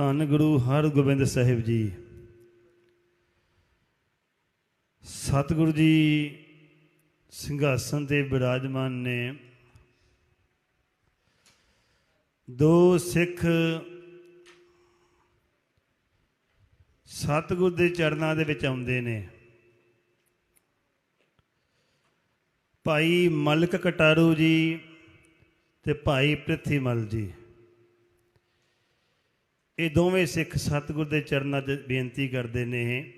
ਧੰਨ ਗੁਰੂ ਹਰਗੋਬਿੰਦ ਸਾਹਿਬ ਜੀ। ਸਤਿਗੁਰੂ ਜੀ ਸਿੰਘਾਸਨ ਤੇ ਬਿਰਾਜਮਾਨ ਨੇ ਦੋ ਸਿੱਖ ਸਤਿਗੁਰ ਦੇ ਚਰਨਾਂ ਦੇ ਵਿੱਚ ਆਉਂਦੇ ਨੇ। ਭਾਈ ਮਲਕ ਕਟਾਰੂ ਜੀ ਤੇ ਭਾਈ ਪ੍ਰਿਥੀਮਲ ਜੀ। ਇਹ ਦੋਵੇਂ ਸਿੱਖ ਸਤਿਗੁਰ ਦੇ ਚਰਨਾਂ 'ਚ ਬੇਨਤੀ ਕਰਦੇ ਨੇ।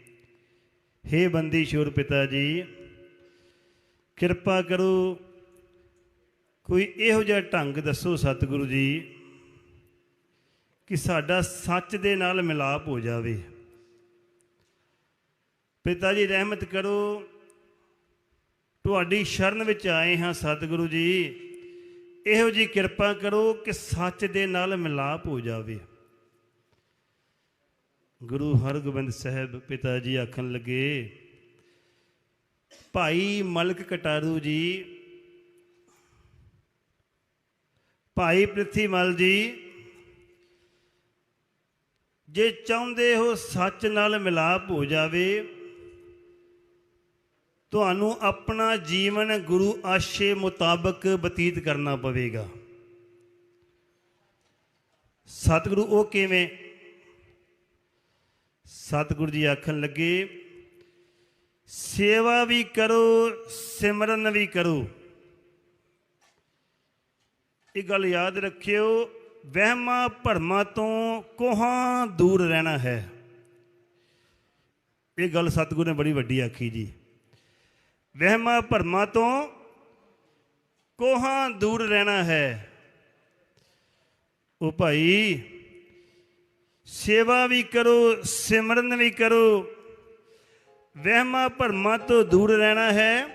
ਹੇ ਬੰਦੀ ਸ਼ੂਰ ਪਿਤਾ ਜੀ, ਕਿਰਪਾ ਕਰੋ ਕੋਈ ਇਹੋ ਜਿਹਾ ਢੰਗ ਦੱਸੋ ਸਤਿਗੁਰੂ ਜੀ ਕਿ ਸਾਡਾ ਸੱਚ ਦੇ ਨਾਲ ਮਿਲਾਪ ਹੋ ਜਾਵੇ। ਪਿਤਾ ਜੀ, ਰਹਿਮਤ ਕਰੋ, ਤੁਹਾਡੀ ਸ਼ਰਨ ਵਿੱਚ ਆਏ ਹਾਂ ਸਤਿਗੁਰੂ ਜੀ। ਇਹੋ ਜੀ ਕਿਰਪਾ ਕਰੋ ਕਿ ਸੱਚ ਦੇ ਨਾਲ ਮਿਲਾਪ ਹੋ ਜਾਵੇ। ਗੁਰੂ ਹਰਗੋਬਿੰਦ ਸਾਹਿਬ ਪਿਤਾ ਜੀ ਆਖਣ ਲੱਗੇ, ਭਾਈ ਮਲਕ ਕਟਾਰੂ ਜੀ, ਭਾਈ ਪ੍ਰਿਥੀਮਲ ਜੀ, ਜੇ ਚਾਹੁੰਦੇ ਹੋ ਸੱਚ ਨਾਲ ਮਿਲਾਪ ਹੋ ਜਾਵੇ, ਤੁਹਾਨੂੰ ਆਪਣਾ ਜੀਵਨ ਗੁਰੂ ਆਸ਼ੇ ਮੁਤਾਬਕ ਬਤੀਤ ਕਰਨਾ ਪਵੇਗਾ। ਸਤਿਗੁਰੂ, ਉਹ ਕਿਵੇਂ? ਸਤਿਗੁਰੂ ਜੀ ਆਖਣ ਲੱਗੇ, ਸੇਵਾ ਵੀ ਕਰੋ, ਸਿਮਰਨ ਵੀ ਕਰੋ। ਇਹ ਗੱਲ ਯਾਦ ਰੱਖਿਓ, ਵਹਿਮਾਂ ਭਰਮਾਂ ਤੋਂ ਕੋਹਾਂ ਦੂਰ ਰਹਿਣਾ ਹੈ। ਇਹ ਗੱਲ ਸਤਿਗੁਰੂ ਨੇ ਬੜੀ ਵੱਡੀ ਆਖੀ ਜੀ। ਵਹਿਮਾਂ ਭਰਮਾਂ ਤੋਂ ਕੋਹਾਂ ਦੂਰ ਰਹਿਣਾ ਹੈ। ਉਹ ਭਾਈ ਸੇਵਾ ਵੀ ਕਰੋ, ਸਿਮਰਨ ਵੀ ਕਰੋ। ਵਹਿਮਾਂ ਭਰਮਾਂ ਤੋਂ ਦੂਰ ਰਹਿਣਾ ਹੈ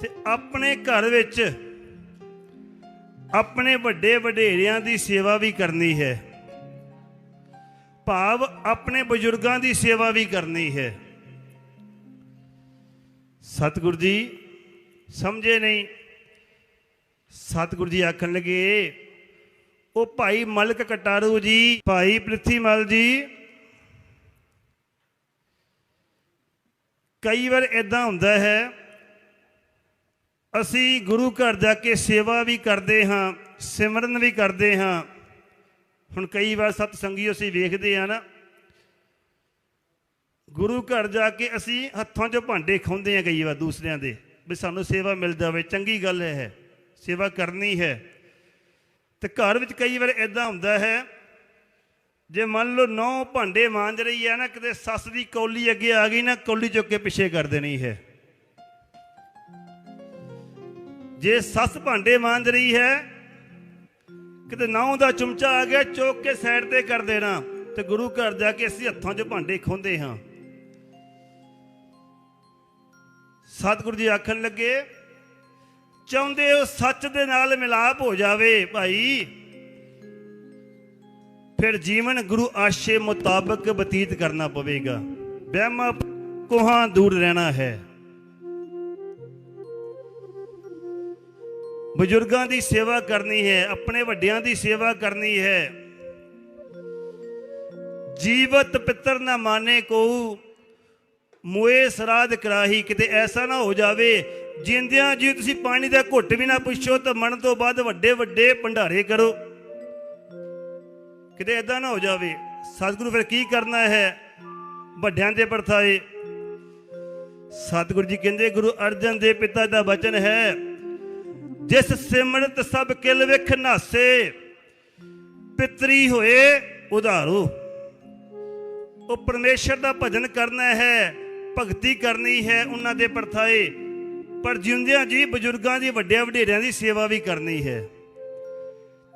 ਤੇ ਆਪਣੇ ਘਰ ਵਿੱਚ ਆਪਣੇ ਵੱਡੇ ਵਡੇਰਿਆਂ ਦੀ ਸੇਵਾ ਵੀ ਕਰਨੀ ਹੈ। ਭਾਵ ਆਪਣੇ ਬਜ਼ੁਰਗਾਂ ਦੀ ਸੇਵਾ ਵੀ ਕਰਨੀ ਹੈ। ਸਤਿਗੁਰੂ ਜੀ, ਸਮਝੇ ਨਹੀਂ? ਸਤਿਗੁਰੂ ਜੀ ਆਖਣ ਲੱਗੇ ਉਹ ਭਾਈ ਮਲਕ ਕਟਾਰੂ ਜੀ, ਭਾਈ ਪ੍ਰਿਥੀ ਮਲ ਜੀ। ਕਈ ਵਾਰ ਇਦਾਂ ਹੁੰਦਾ ਹੈ, ਅਸੀਂ ਗੁਰੂ ਘਰ ਜਾ ਕੇ ਸੇਵਾ ਵੀ ਕਰਦੇ ਹਾਂ, ਸਿਮਰਨ ਵੀ ਕਰਦੇ ਹਾਂ। ਹੁਣ ਕਈ ਵਾਰ ਸਤ ਸੰਗੀ ਅਸੀਂ ਵੇਖਦੇ ਆ ਨਾ, ਗੁਰੂ ਘਰ ਜਾ ਕੇ ਅਸੀਂ ਹੱਥਾਂ 'ਚੋਂ ਭਾਂਡੇ ਖਾਉਂਦੇ ਆ ਕਈ ਵਾਰ ਦੂਸਰਿਆਂ ਦੇ, ਵੀ ਸਾਨੂੰ ਸੇਵਾ ਮਿਲ ਜਾਵੇ, ਚੰਗੀ ਗੱਲ ਹੈ, ਸੇਵਾ ਕਰਨੀ ਹੈ। ਤੇ ਘਰ ਵਿੱਚ ਕਈ ਵਾਰ ਇਦਾਂ ਹੁੰਦਾ ਹੈ, ਜੇ ਮੰਨ ਲਓ ਨੌ ਭਾਂਡੇ ਮਾਂਜ ਰਹੀ ਹੈ ਨਾ, ਕਿਤੇ ਸੱਸ ਦੀ ਕੌਲੀ ਅੱਗੇ ਆ ਗਈ ਨਾ, ਕੌਲੀ ਚੁੱਕ ਕੇ ਪਿੱਛੇ ਕਰ ਦੇਣੀ ਹੈ। ਜੇ ਸੱਸ ਭਾਂਡੇ ਮਾਂਜ ਰਹੀ ਹੈ, ਕਿਤੇ ਨੌ ਦਾ ਚਮਚਾ ਆ ਗਿਆ, ਚੁੱਕ ਕੇ ਸਾਈਡ ਤੇ ਕਰ ਦੇਣਾ, ਤੇ ਗੁਰੂ ਘਰ ਜਾ ਕੇ ਅਸੀਂ ਹੱਥਾਂ 'ਚ ਭਾਂਡੇ ਖੋਂਦੇ ਹਾਂ। ਸਤਿਗੁਰੂ ਜੀ ਆਖਣ ਲੱਗੇ ਚਾਹੁੰਦੇ ਹੋ ਸੱਚ ਦੇ ਨਾਲ ਮਿਲਾਪ ਹੋ ਜਾਵੇ ਭਾਈ। ਫਿਰ ਜੀਵਨ ਗੁਰੂ ਆਸ਼ੇ ਮੁਤਾਬਕ ਬਤੀਤ ਕਰਨਾ ਪਵੇਗਾ। ਵਹਿਮਾਂ ਕੋਹਾਂ ਦੂਰ ਰਹਿਣਾ ਹੈ। ਬਜ਼ੁਰਗਾਂ ਦੀ ਸੇਵਾ ਕਰਨੀ ਹੈ, ਆਪਣੇ ਵੱਡਿਆਂ ਦੀ ਸੇਵਾ ਕਰਨੀ ਹੈ। ਜੀਵਤ ਪਿੱਤਰ ਨਾ ਮਾਨੇ ਕੋ ਮੋਏ ਸਰਾਧ ਕਰਾਹੀ, ਕਿਤੇ ਐਸਾ ਨਾ ਹੋ ਜਾਵੇ ਜਿੰਦਿਆਂ ਜੀ ਤੁਸੀਂ ਪਾਣੀ ਦਾ ਘੁੱਟ ਵੀ ਨਾ ਪੁੱਛੋ ਤਾਂ ਮਰਨ ਤੋਂ ਬਾਅਦ ਵੱਡੇ ਵੱਡੇ ਭੰਡਾਰੇ ਕਰੋ। ਕਿਤੇ ਇਦਾਂ ਨਾ ਹੋ ਜਾਵੇ। ਸਤਿਗੁਰੂ ਫਿਰ ਕੀ ਕਰਨਾ ਹੈ? ਵੱਡਿਆਂ ਦੇ ਪਰਥਾਏ। ਸਤਿਗੁਰੂ ਜੀ ਕਹਿੰਦੇ, ਗੁਰੂ ਅਰਜਨ ਦੇ ਪਿਤਾ ਦਾ ਬਚਨ ਹੈ, ਜਿਸ ਸਿਮਰਤ ਸਭ ਕਿਲ ਵਿਖ ਨਾਸੇ, ਪਿਤਰੀ ਹੋਏ ਉਧਾਰੋ। ਉਹ ਪਰਮੇਸ਼ਰ ਦਾ ਭਜਨ ਕਰਨਾ ਹੈ, ਭਗਤੀ ਕਰਨੀ ਹੈ ਉਹਨਾਂ ਦੇ ਪਰਥਾਏ। ਪਰ ਜਿਉਂਦਿਆਂ ਜੀ ਬਜ਼ੁਰਗਾਂ ਦੀ ਵੱਡਿਆਂ ਵਡੇਰਿਆਂ ਦੀ ਸੇਵਾ ਵੀ ਕਰਨੀ ਹੈ।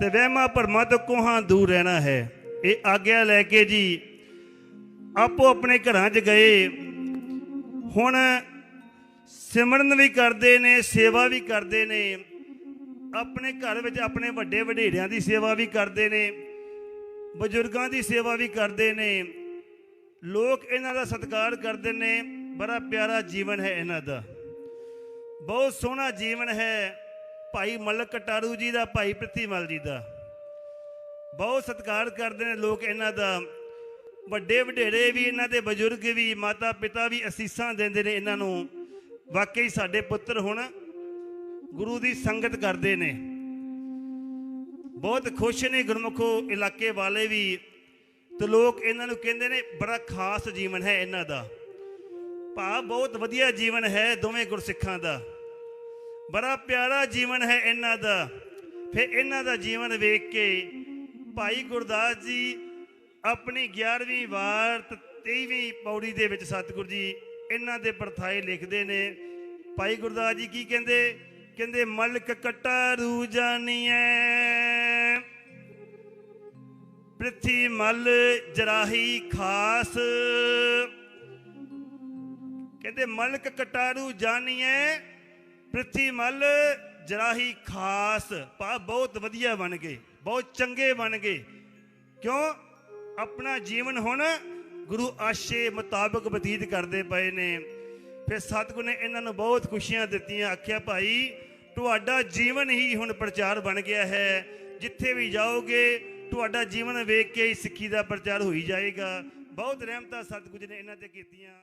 ਤੇ ਵਹਿਮਾਂ ਭਰਮਾਂ ਤੋਂ ਕੋਹਾਂ ਦੂਰ ਰਹਿਣਾ ਹੈ। ਇਹ ਆਗਿਆ ਲੈ ਕੇ ਜੀ ਆਪੋ ਆਪਣੇ ਘਰਾਂ 'ਚ ਗਏ। ਹੁਣ ਸਿਮਰਨ ਵੀ ਕਰਦੇ ਨੇ, ਸੇਵਾ ਵੀ ਕਰਦੇ ਨੇ। ਆਪਣੇ ਘਰ ਵਿੱਚ ਆਪਣੇ ਵੱਡੇ ਵਡੇਰਿਆਂ ਦੀ ਸੇਵਾ ਵੀ ਕਰਦੇ ਨੇ। ਬਜ਼ੁਰਗਾਂ ਦੀ ਸੇਵਾ ਵੀ ਕਰਦੇ ਨੇ। ਲੋਕ ਇਹਨਾਂ ਦਾ ਸਤਿਕਾਰ ਕਰਦੇ ਨੇ। ਬੜਾ ਪਿਆਰਾ ਜੀਵਨ ਹੈ ਇਹਨਾਂ ਦਾ। ਬਹੁਤ ਸੋਹਣਾ ਜੀਵਨ ਹੈ ਭਾਈ ਮਲਕ ਕਟਾਰੂ ਜੀ ਦਾ, ਭਾਈ ਪ੍ਰਿਥੀਮਲ ਜੀ ਦਾ। ਬਹੁਤ ਸਤਿਕਾਰ ਕਰਦੇ ਨੇ ਲੋਕ ਇਹਨਾਂ ਦਾ। ਵੱਡੇ ਵਡੇਰੇ ਵੀ ਇਹਨਾਂ ਦੇ, ਬਜ਼ੁਰਗ ਵੀ, ਮਾਤਾ ਪਿਤਾ ਵੀ ਅਸੀਸਾਂ ਦਿੰਦੇ ਨੇ ਇਹਨਾਂ ਨੂੰ। ਵਾਕਈ ਸਾਡੇ ਪੁੱਤਰ ਹੁਣ ਗੁਰੂ ਦੀ ਸੰਗਤ ਕਰਦੇ ਨੇ। ਬਹੁਤ ਖੁਸ਼ ਨੇ ਗੁਰਮੁਖੋ ਇਲਾਕੇ ਵਾਲੇ ਵੀ। ਤੇ ਲੋਕ ਇਹਨਾਂ ਨੂੰ ਕਹਿੰਦੇ ਨੇ, ਬੜਾ ਖਾਸ ਜੀਵਨ ਹੈ ਇਹਨਾਂ ਦਾ। ਭਾ ਬਹੁਤ ਵਧੀਆ ਜੀਵਨ ਹੈ ਦੋਵੇਂ ਗੁਰਸਿੱਖਾਂ ਦਾ। ਬੜਾ ਪਿਆਰਾ ਜੀਵਨ ਹੈ ਇਹਨਾਂ ਦਾ। ਫਿਰ ਇਹਨਾਂ ਦਾ ਜੀਵਨ ਵੇਖ ਕੇ ਭਾਈ ਗੁਰਦਾਸ ਜੀ ਆਪਣੀ 11ਵੀਂ ਵਾਰ ਤੇ 23ਵੀਂ ਪੌੜੀ ਦੇ ਵਿੱਚ ਸਤਿਗੁਰ ਜੀ ਇਹਨਾਂ ਦੇ ਪਰਥਾਏ ਲਿਖਦੇ ਨੇ। ਭਾਈ ਗੁਰਦਾਸ ਜੀ ਕੀ ਕਹਿੰਦੇ? ਕਹਿੰਦੇ, ਮਲਕ ਕਟਾਰੂ ਜਾਣੀਐ, ਪ੍ਰਿਥੀ ਮਲ ਜਰਾਹੀ ਖਾਸ। ਕਹਿੰਦੇ, ਮਲਕ ਕਟਾਰੂ ਜਾਣੀਐ, ਪ੍ਰਿਥੀ ਮਲ ਜਰਾਹੀ ਖਾਸ। ਪਾ ਬਹੁਤ ਵਧੀਆ ਬਣ ਗਏ, ਬਹੁਤ ਚੰਗੇ ਬਣ ਗਏ। ਕਿਉਂ? ਆਪਣਾ ਜੀਵਨ ਹੁਣ ਗੁਰੂ ਆਸ਼ੇ ਮੁਤਾਬਕ ਬਤੀਤ ਕਰਦੇ ਪਏ ਨੇ। ਫਿਰ ਸਤਿਗੁਰ ਨੇ ਇਹਨਾਂ ਨੂੰ ਬਹੁਤ ਖੁਸ਼ੀਆਂ ਦਿੱਤੀਆਂ, ਆਖਿਆ, ਭਾਈ, ਤੁਹਾਡਾ ਜੀਵਨ ਹੀ ਹੁਣ ਪ੍ਰਚਾਰ ਬਣ ਗਿਆ ਹੈ। ਜਿੱਥੇ ਵੀ ਜਾਓਗੇ, ਤੁਹਾਡਾ ਜੀਵਨ ਵੇਖ ਕੇ ਹੀ ਸਿੱਖੀ ਦਾ ਪ੍ਰਚਾਰ ਹੋਈ ਜਾਏਗਾ। ਬਹੁਤ ਰਹਿਮਤਾਂ ਸਤਿਗੁਰ ਨੇ ਇਹਨਾਂ ਤੇ ਕੀਤੀਆਂ।